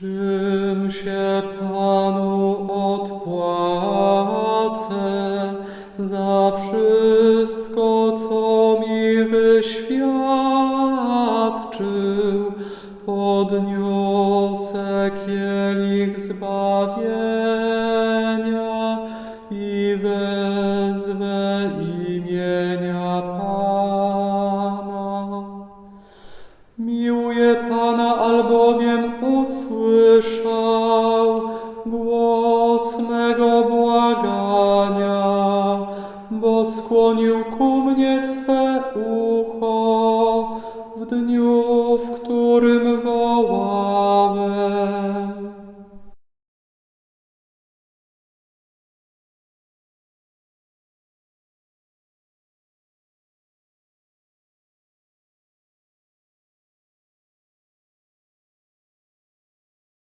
Czym się Panu odpłacę za wszystko, co mi wyświadczył? Podniosę kielich zbawienia i wezwę imienia Miłuje Pana, albowiem usłyszał głos mego błagania, bo skłonił ku mnie swe ucho w dniu, w którym wołałem.